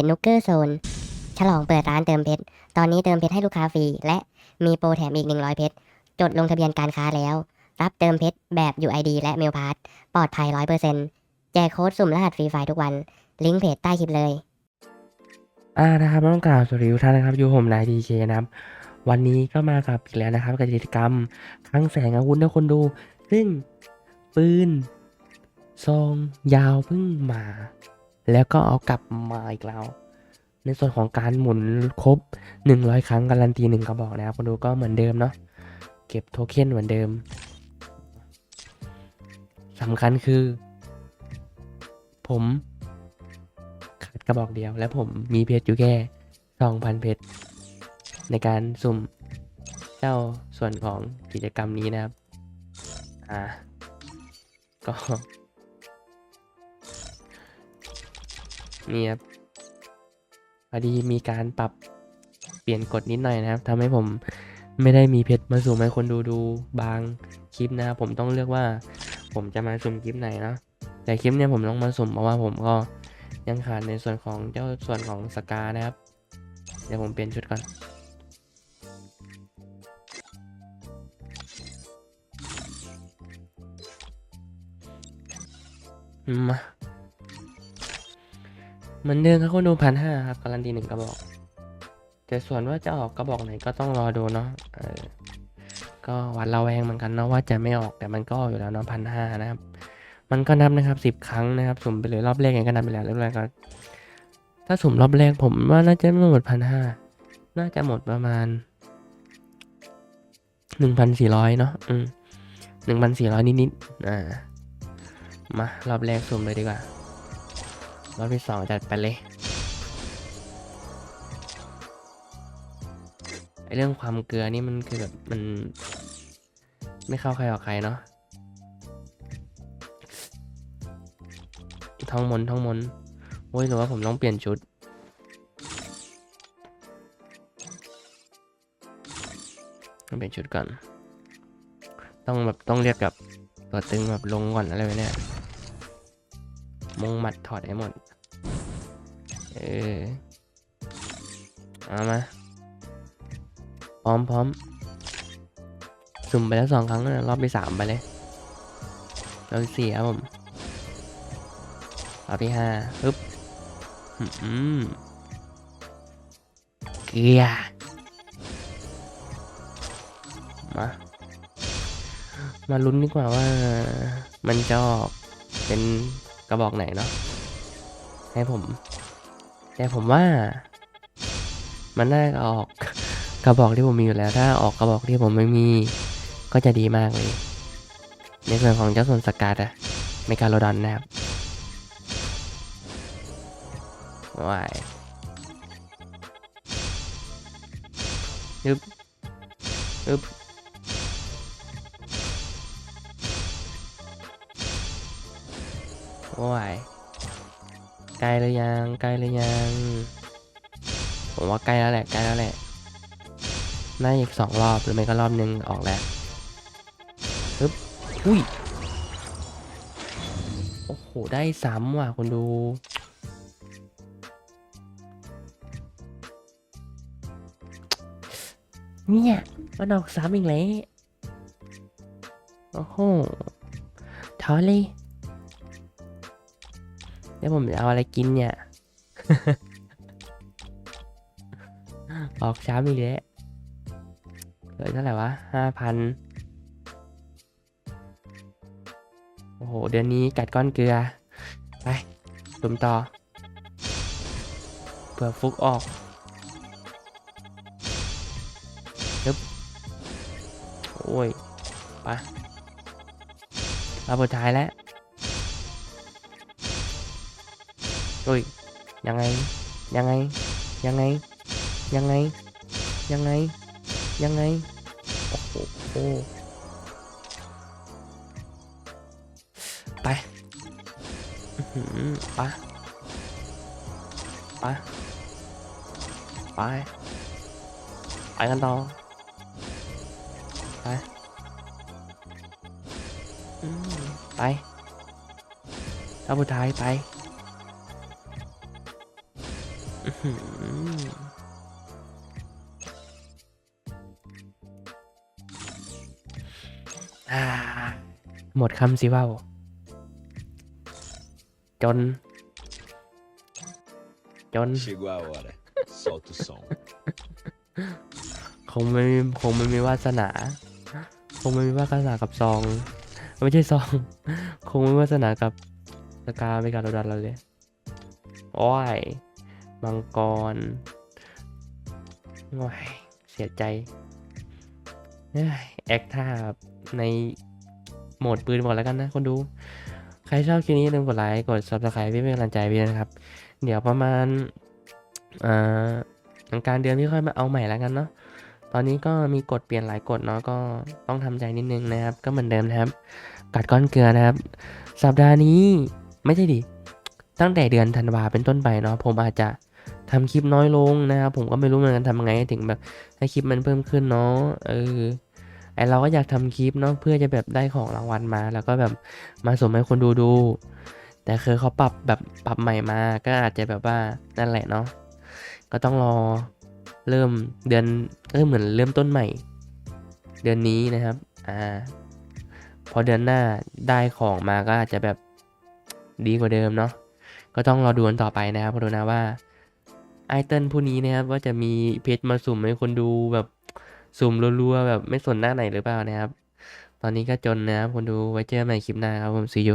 จนุกเกอร์โซนฉลองเปิดร้านเติมเพชร ตอนนี้เติมเพชรให้ลูกค้าฟรี และมีโปรแถมอีก 100 เพชร จดลงทะเบียนการค้าแล้ว รับเติมเพชรแบบ UID และเมลพาสปลอดภัย 100%แจกโค้ดสุ่มรหัสฟรีไฟทุกวัน ลิงก์เพจใต้คลิปเลย อ่านะครับต้องกล่าวสวัสดีทุกท่านนะครับ อยู่ผมนายดีเคนะครับ วันนี้ก็มากับอีกแล้วนะครับกับกิจกรรมครั้งแสงอาวุธนะคนดู ซึ่งปืนซองยาวเพิ่งมา แล้วก็เอากลับมาอีกแล้ว ในส่วนของการหมุนครบ 100 ครั้งการันตีหนึ่งกระบอกนะครับคนดูก็เหมือนเดิมเนาะเก็บโทเค็นเหมือนเดิมสำคัญคือ ผมขาดกระบอกเดียว และผมมีเพชรอยู่แค่สองพันเพชรในการสุ่มเจ้าส่วนของกิจกรรมนี้นะครับ อ่า ก็ นี่ครับพอดีมีการปรับเปลี่ยนกฎนิดหน่อยนะครับทำให้ผมไม่ได้มีเพชรมาสุ่มให้คนดูดูบางคลิปนะครับผมต้องเลือกว่า ผมจะมาสุ่มคลิปไหนเนาะแต่คลิปเนี้ยผมต้องมาสุ่มเพราะว่าผมก็ยังขาดในส่วนของเจ้าส่วนของสกานะครับ เดี๋ยวผมเปลี่ยนชุดก่อนมา เหมือนเดิมครับคนดูพันห้าครับการันตีหนึ่งกระบอก แต่ส่วนว่าจะออกกระบอกไหนก็ต้องรอดูเนาะเออก็หวัดระแวงเหมือนกันเนาะว่าจะไม่ออกแต่มันก็ออกอยู่แล้วเนาะพันห้านะครับ มันก็นับนะครับสิบครั้งนะครับสุ่มไปเลยรอบแรกไงก็นับไปแล้วรอบแรกก็ถ้าสุ่มรอบแรกผมว่าน่าจะไม่หมดพันห้าน่าจะหมดประมาณหนึ่งพันสี่ร้อยเนาะอืมหนึ่งพันสี่ร้อยนิดๆอ่า มารอบแรกสุ่มเลยดีกว่า รอบที่สองจัดไปเลยไอเรื่องความเกลือนี่มันคือแบบมัน ไม่เข้าใครออกใครเนาะท่องมนท่องมนโอ้ยหรือว่าผมต้องเปลี่ยนชุด ต้องเปลี่ยนชุดก่อน ต้องแบบต้องเรียกกับตัวตึงแบบลงก่อนอะไรไว้เนี่ยมงหมัดถอดให้หมด เออเอามาพร้อมพร้อมสุ่มไปแล้วสองครั้งนะรอบที่สามไปเลยรอบที่สี่ครับผมรอบที่ห้าปึ๊บอืมเกลือมา มาลุ้นดีกว่าว่ามันจะออกเป็นกระบอกไหนเนาะให้ผม แต่ผมว่า มันน่าออกกระบอกที่ผมมีอยู่แล้วถ้าออกกระบอกที่ผมไม่มี ก็จะดีมากเลย ในส่วนของเจ้าส่วนสกัดอะเมการโลดอนนะครับว้ายยึบยึบโอ้ย ใกล้หรือยังใกล้หรือยัง ผมว่าใกล้แล้วแหละใกล้แล้วแหละน่าอีกสองรอบหรือไม่ก็รอบนึงออกแล้วฮึบอุ้ยโอ้โห ได้ซ้ำว่ะคุณดูเนี่ยมันออกซ้ำอีกแล้วโอ้โหท้อเลย เดี๋ยวผมจะเอาอะไรกินเนี่ย ออกช้าอีกแล้วเหลือเท่าไหร่วะห้าพันโอ้โห เดือนนี้กัดก้อนเกลือ ไปตุ่มต่อ เผื่อฟุกออกยึบโอ้ย ไปรอบสุดท้ายแล้ว อุ้ยยังไง ยังไง ยังไง ยังไง ยังไง ยังไง โอ้โหไปไปไปไปไปกันต่อไปไปรอบสุดท้ายไป หืออ่าหมดคำสิเว่าจน จน Chegou a hora. Solta o som. คงไม่มีคงไม่มีวาสนา คงไม่มีวาสนากับซอง ไม่ใช่ซอง คงไม่มีวาสนากับสกาไม่การโดดันเราเลย โอ้ย มังกรโอ้ยเสียใจแอคท่าในโหมดปืนก่อนแล้วกันนะคนดู ใครชอบคลิปนี้อย่าลืมกดไลค์กด subscribe เพื่อเป็นกำลังใจพี่นะครับ เดี๋ยวประมาณอ่ากลางกลารเดือนพี่ค่อยมาเอาใหม่แล้วกันเนาะตอนนี้ก็มีกฎเปลี่ยนหลายกฎเนาะก็ต้องทำใจนิดนึงนะครับ ก็เหมือนเดิมนะครับ กัดก้อนเกลือนะครับ สัปดาห์นี้ไม่ใช่ดิตั้งแต่เดือนธันวาเป็นต้นไปเนาะผมอาจจะ ทำคลิปน้อยลงนะครับผมก็ไม่รู้เหมือนกันทำยังไงถึงแบบให้คลิปมันเพิ่มขึ้นเนาะเออไอเราก็อยากทำคลิปเนาะเพื่อจะแบบได้ของรางวัลมา แล้วก็แบบมาส่งให้คนดูดู แต่คือเขาปรับแบบปรับใหม่มาก็อาจจะแบบว่านั่นแหละเนาะก็ต้องรอเริ่มเดือนก็เหมือนเริ่มต้นใหม่ เดือนนี้นะครับอ่าพอเดือนหน้าได้ของมาก็อาจจะแบบดีกว่าเดิมเนาะก็ต้องรอดูกันต่อไปนะครับพอดูนะว่า ไอเติลผู้นี้นะครับว่าจะมีเพจมาสุ่มให้คนดูแบบสุ่มรัวๆแบบไม่สนหน้าไหนหรือเปล่านะครับ ตอนนี้ก็จนนะครับคนดูไว้เจอใหม่คลิปหน้าครับผมซีอู